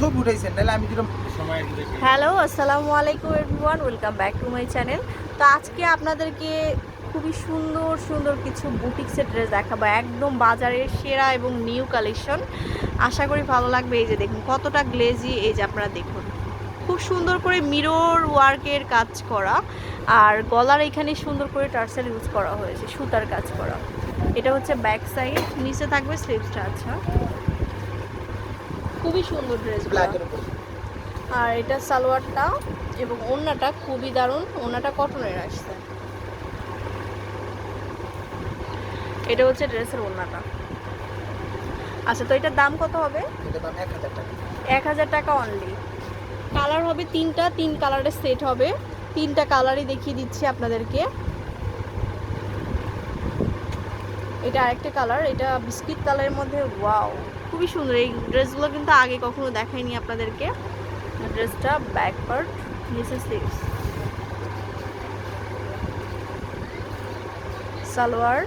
ছবি উঠাইছেন আমি হ্যালো আসসালামু আলাইকুম everyone welcome back to my channel তো আজকে আপনাদেরকে খুবই সুন্দর সুন্দর কিছু বুটিক্সের ড্রেস দেখাবো। একদম বাজারের সেরা এবং নিউ কালেকশন আশা করি ভালো লাগবে। এই যে দেখুন কতটা গ্লেজি এই যে আপনারা দেখুন খুব সুন্দর করে মিরর ওয়ার্কের কাজ করা। আর গলার এখানে সুন্দর করে টার্সেল ইউজ করা হয়েছে সুতার কাজ করা। এটা হচ্ছে ব্যাক সাইড নিচে থাকবে স্লিপসটা আচ্ছা। খুবই সুন্দর ড্রেস আর এটা সালোয়ারটা এবং ওড়নাটা খুবই দারুণ। ওড়নাটা কটনের আসছে। এটা হচ্ছে ড্রেসের ওড়নাটা। আচ্ছা তো এটার দাম কত হবে? এক হাজার টাকা। অনলি কালার হবে তিনটা তিন কালারের সেট হবে। তিনটা কালারই দেখিয়ে দিচ্ছি আপনাদেরকে। এটা আরেকটা কালার এটা বিস্কিট কালারের মধ্যে ওয়াও খুবই সুন্দর। এই ড্রেসগুলো কিন্তু আগে কখনো দেখাইনি আপনাদেরকে। ড্রেসটা ব্যাক পার্ট নিচে স্লিভস সালোয়ার।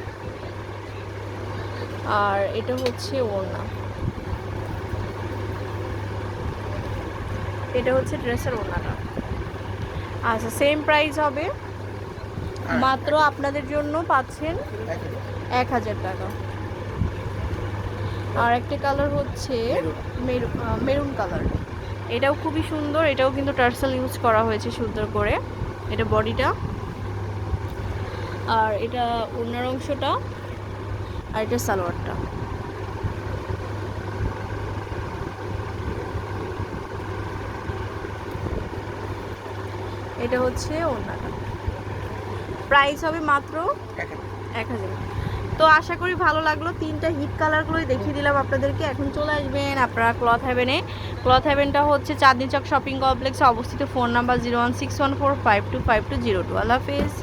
আর এটা হচ্ছে ওড়না। এটা হচ্ছে ড্রেসের ওড়নাটা। আচ্ছা সেম প্রাইস হবে। হ্যাঁ, মাত্র আপনাদের জন্য পাচ্ছেন এক হাজার টাকা। আর একটা কালার হচ্ছে মেরুন কালার এটাও খুবই সুন্দর এটাও কিন্তু টার্সেল ইউজ করা হয়েছে সুন্দর করে। এটা বডিটা আর এটা ওড়নার অংশটা। আর এটা সালোয়ারটা। এটা হচ্ছে ওড়নাটা। প্রাইস হবে মাত্র এক হাজার। তো আশা করি ভালো লাগল। তিনটা হিট কালারগুলোই দেখিয়ে দিলাম আপনাদেরকে। এখন চলে আসবেন আপনারা ক্লথ হ্যাভেনে ক্লথ হ্যাভেনটা হচ্ছে চাঁদনি চক শপিং কমপ্লেক্সে অবস্থিত phone number zero one six one four five two five two zero two আল্লাহ হাফিজ।